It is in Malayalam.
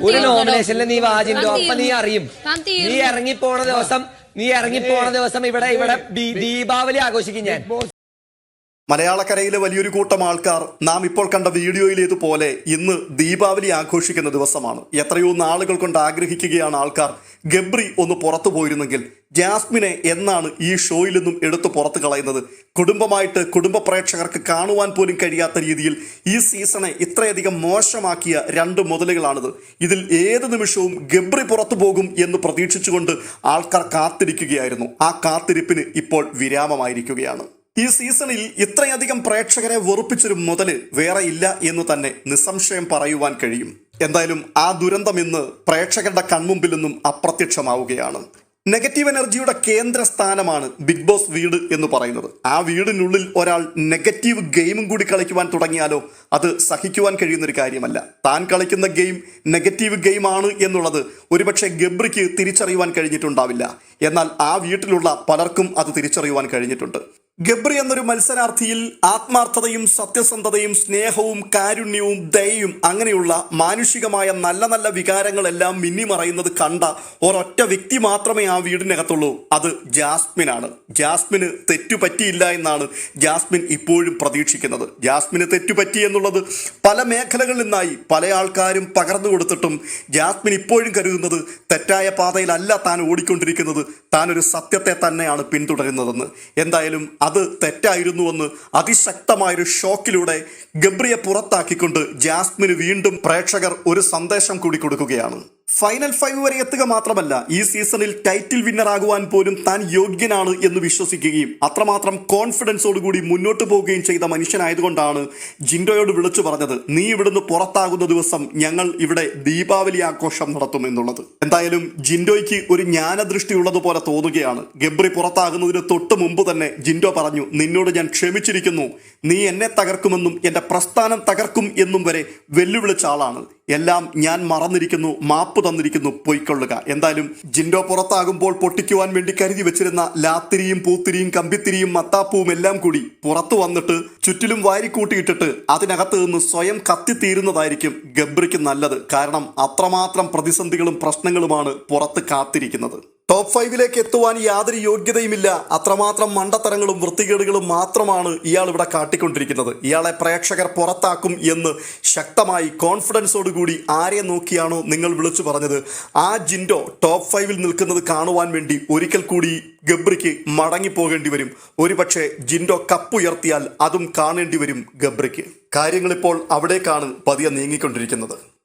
ഒരു? നോമിനേഷനിൽ നീ താൻ അപ്പൊ നീ. അറിയും നീ ഇറങ്ങി നീ ഇറങ്ങിപ്പോണ ദിവസം നീ ഇറങ്ങിപ്പോണ ദിവസം ഇവിടെ ഇവിടെ ദീപാവലി ആഘോഷിക്കും ഞാൻ മലയാളക്കരയിലെ വലിയൊരു കൂട്ടം ആൾക്കാർ നാം ഇപ്പോൾ കണ്ട വീഡിയോയിലേതുപോലെ ഇന്ന് ദീപാവലി ആഘോഷിക്കുന്ന ദിവസമാണ്. എത്രയോ നാളുകൾ കൊണ്ട് ആഗ്രഹിക്കുകയാണ് ആൾക്കാർ ഗബ്രി ഒന്ന് പുറത്തു പോയിരുന്നെങ്കിൽ ജാസ്മിനെ എന്നാണ് ഈ ഷോയിൽ നിന്നും എടുത്തു പുറത്തു കളയുന്നത്. കുടുംബമായിട്ട് കുടുംബ പ്രേക്ഷകർക്ക് കാണുവാൻ പോലും കഴിയാത്ത രീതിയിൽ ഈ സീസണെ ഇത്രയധികം മോശമാക്കിയ രണ്ട് മുതലുകളാണിത്. ഇതിൽ ഏത് നിമിഷവും ഗബ്രി പുറത്തു പോകും എന്ന് പ്രതീക്ഷിച്ചുകൊണ്ട് ആൾക്കാർ കാത്തിരിക്കുകയായിരുന്നു. ആ കാത്തിരിപ്പിന് ഇപ്പോൾ വിരാമമായിരിക്കുകയാണ്. ഈ സീസണിൽ ഇത്രയധികം പ്രേക്ഷകരെ വെറുപ്പിച്ചൊരു മുതൽ വേറെ ഇല്ല എന്ന് തന്നെ നിസ്സംശയം പറയുവാൻ കഴിയും. എന്തായാലും ആ ദുരന്തം ഇന്ന് പ്രേക്ഷകരുടെ കൺമുമ്പിൽ നിന്നും അപ്രത്യക്ഷമാവുകയാണ്. നെഗറ്റീവ് എനർജിയുടെ കേന്ദ്ര സ്ഥാനമാണ് ബിഗ് ബോസ് വീട് എന്ന് പറയുന്നത്. ആ വീടിനുള്ളിൽ ഒരാൾ നെഗറ്റീവ് ഗെയിമും കൂടി കളിക്കുവാൻ തുടങ്ങിയാലോ അത് സഹിക്കുവാൻ കഴിയുന്നൊരു കാര്യമല്ല. താൻ കളിക്കുന്ന ഗെയിം നെഗറ്റീവ് ഗെയിമാണ് എന്നുള്ളത് ഒരുപക്ഷെ ഗബ്രിക്ക് തിരിച്ചറിയുവാൻ കഴിഞ്ഞിട്ടുണ്ടാവില്ല. എന്നാൽ ആ വീട്ടിലുള്ള പലർക്കും അത് തിരിച്ചറിയുവാൻ കഴിഞ്ഞിട്ടുണ്ട്. ഗബ്രി എന്നൊരു മത്സരാർത്ഥിയിൽ ആത്മാർത്ഥതയും സത്യസന്ധതയും സ്നേഹവും കാരുണ്യവും ദയയും അങ്ങനെയുള്ള മാനുഷികമായ നല്ല നല്ല വികാരങ്ങളെല്ലാം മിന്നിമറയുന്നത് കണ്ട ഒരൊറ്റ വ്യക്തി മാത്രമേ ആ വീടിനകത്തുള്ളൂ. അത് ജാസ്മിനാണ്. ജാസ്മിന് തെറ്റുപറ്റിയില്ല എന്നാണ് ജാസ്മിൻ ഇപ്പോഴും പ്രതീക്ഷിക്കുന്നത്. ജാസ്മിന് തെറ്റുപറ്റി എന്നുള്ളത് പല മേഖലകളിൽ നിന്നായി പല ആൾക്കാരും പകർന്നു കൊടുത്തിട്ടും ജാസ്മിൻ ഇപ്പോഴും കരുതുന്നത് തെറ്റായ പാതയിലല്ല താൻ ഓടിക്കൊണ്ടിരിക്കുന്നത്. താനൊരു സത്യത്തെ തന്നെയാണ് പിന്തുടരുന്നതെന്ന്. എന്തായാലും അത് തെറ്റായിരുന്നുവെന്ന് അതിശക്തമായൊരു ഷോക്കിലൂടെ ഗബ്രിയെ പുറത്താക്കിക്കൊണ്ട് ജാസ്മിന് വീണ്ടും പ്രേക്ഷകർ ഒരു സന്ദേശം കൂടി കൊടുക്കുകയാണ്. ഫൈനൽ ഫൈവ് വരെ എത്തുക മാത്രമല്ല ഈ സീസണിൽ ടൈറ്റിൽ വിന്നർ ആകുവാൻ പോലും താൻ യോഗ്യനാണ് എന്ന് വിശ്വസിക്കുകയും അത്രമാത്രം കോൺഫിഡൻസോടുകൂടി മുന്നോട്ട് പോവുകയും ചെയ്ത മനുഷ്യനായതുകൊണ്ടാണ് ജിൻഡോയോട് വിളിച്ചു പറഞ്ഞത് നീ ഇവിടുന്ന് പുറത്താകുന്ന ദിവസം ഞങ്ങൾ ഇവിടെ ദീപാവലി ആഘോഷം നടത്തും എന്നുള്ളത്. എന്തായാലും ജിൻഡോയ്ക്ക് ഒരു ജ്ഞാനദൃഷ്ടി ഉള്ളതുപോലെ തോന്നുകയാണ്. ഗബ്രി പുറത്താകുന്നതിന് തൊട്ട് മുമ്പ് തന്നെ ജിൻഡോ പറഞ്ഞു നിന്നോട് ഞാൻ ക്ഷമിച്ചിരിക്കുന്നു. നീ എന്നെ തകർക്കുമെന്നും എന്റെ പ്രസ്ഥാനം തകർക്കും എന്നും വരെ വെല്ലുവിളിച്ച ആളാണ്. എല്ലാം ഞാൻ മറന്നിരിക്കുന്നു മാപ്പ് തന്നിരിക്കുന്നു പൊയ്ക്കൊള്ളുക. എന്തായാലും ജിൻഡോ പുറത്താകുമ്പോൾ പൊട്ടിക്കുവാൻ വേണ്ടി കരുതി വെച്ചിരുന്ന ലാത്തിരിയും പൂത്തിരിയും കമ്പിത്തിരിയും മത്താപ്പൂവും എല്ലാം കൂടി പുറത്തു വന്നിട്ട് ചുറ്റിലും വാരിക്കൂട്ടിയിട്ടിട്ട് അതിനകത്ത് നിന്ന് സ്വയം കത്തിത്തീരുന്നതായിരിക്കും ഗബ്രിക്ക് നല്ലത്. കാരണം അത്രമാത്രം പ്രതിസന്ധികളും പ്രശ്നങ്ങളുമാണ് പുറത്ത് കാത്തിരിക്കുന്നത്. ടോപ്പ് ഫൈവിലേക്ക് എത്തുവാൻ യാതൊരു യോഗ്യതയുമില്ല. അത്രമാത്രം മണ്ടത്തരങ്ങളും വൃത്തികേടുകളും മാത്രമാണ് ഇയാൾ ഇവിടെ കാട്ടിക്കൊണ്ടിരിക്കുന്നത്. ഇയാളെ പ്രേക്ഷകർ പുറത്താക്കും എന്ന് ശക്തമായി കോൺഫിഡൻസോടുകൂടി ആരെ നോക്കിയാണോ നിങ്ങൾ വിളിച്ചു പറഞ്ഞത്? ആ ജിൻഡോ ടോപ്പ് ഫൈവിൽ നിൽക്കുന്നത് കാണുവാൻ വേണ്ടി ഒരിക്കൽ കൂടി ഗബ്രിക്ക് മടങ്ങിപ്പോകേണ്ടി വരും. ഒരുപക്ഷെ ജിൻഡോ കപ്പുയർത്തിയാൽ അതും കാണേണ്ടി വരും ഗബ്രിക്ക്. കാര്യങ്ങളിപ്പോൾ അവിടേക്കാണ് പതിയെ നീങ്ങിക്കൊണ്ടിരിക്കുന്നത്.